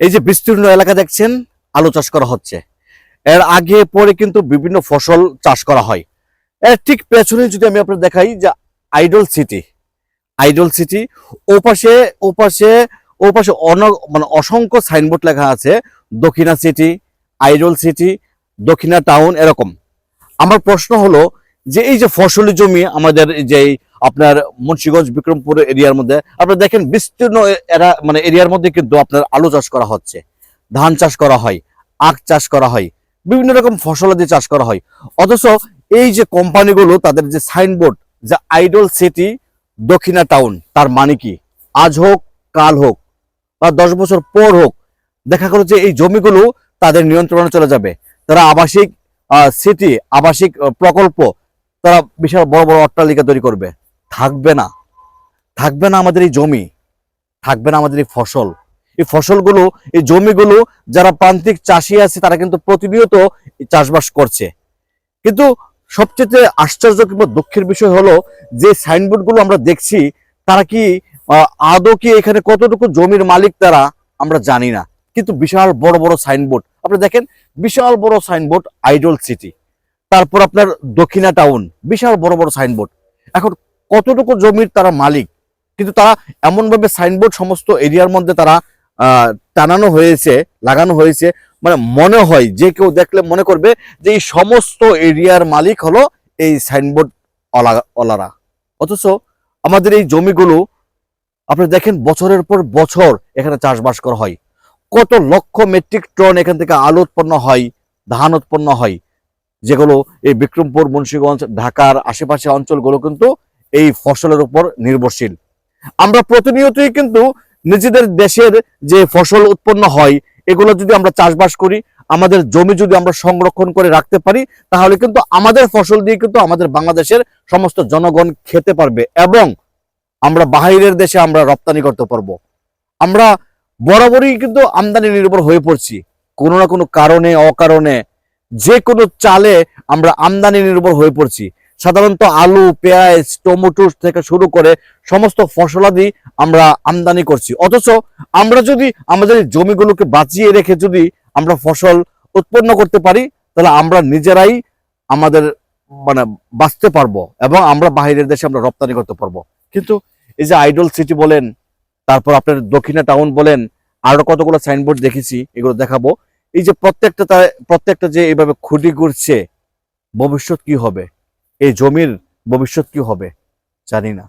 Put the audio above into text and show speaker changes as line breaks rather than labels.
এই যে বিস্তীর্ণ এলাকা দেখছেন, আলু চাষ করা হচ্ছে। এর আগে পরে কিন্তু বিভিন্ন ফসল চাষ করা হয়। এর ঠিক পেছনে যদি আমি আপনার দেখাই যে আইডল সিটি আইডল সিটি, ওপাশে ওপাশে ওপাশে অন মানে অসংখ্য সাইনবোর্ড লেখা আছে, Dakshina city, idol city, Dakshina town এরকম। আমার প্রশ্ন হলো যে এই যে ফসলি জমি আমাদের যে আপনার মুন্সীগঞ্জ, বিক্রমপুর এরিয়ার মধ্যে। আপনারা দেখেন, বিস্তীর্ণ এরা মানে এরিয়ার মধ্যে কিন্তু আপনার আলু চাষ করা হচ্ছে। ধান চাষ করা হয়, আখ চাষ করা হয়, বিভিন্ন রকম ফসলাদি চাষ করা হয়। অথচ এই যে কোম্পানিগুলো, তাদের যে সাইনবোর্ড, যে আইডল সিটি দক্ষিণা টাউন, তার মানে কি? আজ হোক, কাল হোক, বা দশ বছর পর হোক, দেখা গেল যে এই জমিগুলো তাদের নিয়ন্ত্রণে চলে যাবে। তারা আবাসিক সিটি, আবাসিক প্রকল্প, তারা বিশাল বড় বড় অট্টালিকা তৈরি করবে। থাকবে না। থাকবে না আমাদের এই জমি, থাকবে না আমাদের এই ফসল। এই ফসলগুলো, এই জমিগুলো যারা প্রান্তিক চাষি আছে, তারা কিন্তু প্রতিনিয়ত চাষবাস করছে। কিন্তু সবচেয়ে আশ্চর্য কিংবা দুঃখের বিষয় হলো, যে সাইনবোর্ডগুলো আমরা দেখছি, তারা কি আদৌ কি এখানে কতটুকু জমির মালিক তারা, আমরা জানি না। কিন্তু বিশাল বড় বড় সাইনবোর্ড আপনি দেখেন, বিশাল বড় সাইনবোর্ড আইডল সিটি তারপর আপনার দক্ষিণা টাউন বিশাল বড় বড় সাইনবোর্ড এখন কতটুকু জমির তারা মালিক? কিন্তু তারা এমনভাবে সাইনবোর্ড সমস্ত এরিয়ার মধ্যে তারা টানানো হয়েছে, লাগানো হয়েছে। মানে মনে হয়, যে কেউ দেখলে মনে করবে যে এই সমস্ত এরিয়ার মালিক হলো এই সাইনবোর্ড অলারা অথচ আমাদের এই জমিগুলো, আপনি দেখেন বছরের পর বছর এখানে চাষবাস করা হয়। কত লক্ষ মেট্রিক টন এখান থেকে আলু উৎপন্ন হয়, ধান উৎপন্ন হয়। যেগুলো এই বিক্রমপুর, মুন্সিগঞ্জ, ঢাকার আশেপাশে অঞ্চলগুলো কিন্তু এই ফসলের উপর নির্ভরশীল। আমরা প্রতিনিয়তই কিন্তু নিজেদের দেশের যে ফসল উৎপন্ন হয়, এগুলো যদি আমরা চাষবাস করি, আমাদের জমি যদি আমরা সংরক্ষণ করে রাখতে পারি, তাহলে কিন্তু আমাদের ফসল দিয়ে কিন্তু আমাদের বাংলাদেশের সমস্ত জনগণ খেতে পারবে এবং আমরা বাহিরের দেশে আমরা রপ্তানি করতে পারব। আমরা বরাবরই কিন্তু আমদানি নির্ভর হয়ে পড়ছি। কোনো না কোনো কারণে, অকারণে, যে কোনো চালে আমরা আমদানি নির্ভর হয়ে পড়ছি। সাধারণত আলু, পেঁয়াজ, টমেটো থেকে শুরু করে সমস্ত ফসলাদি আমরা আমদানি করছি। অথচ আমরা যদি আমাদের জমিগুলোকে বাঁচিয়ে রেখে যদি আমরা ফসল উৎপন্ন করতে পারি, তাহলে আমরা নিজেরাই আমাদের মানে বাঁচতে পারব এবং আমরা বাইরের দেশে আমরা রপ্তানি করতে পারব। কিন্তু এই যে আইডল সিটি বলেন, তারপর আপনার দক্ষিণা টাউন বলেন, আরও কতগুলো সাইনবোর্ড দেখেছি, এগুলো দেখাবো। এই যে প্রত্যেকটা প্রত্যেকটা যে এইভাবে খুঁটি করছে ভবিষ্যৎ কি হবে? এই জমির ভবিষ্যৎ কি হবে? জানি না।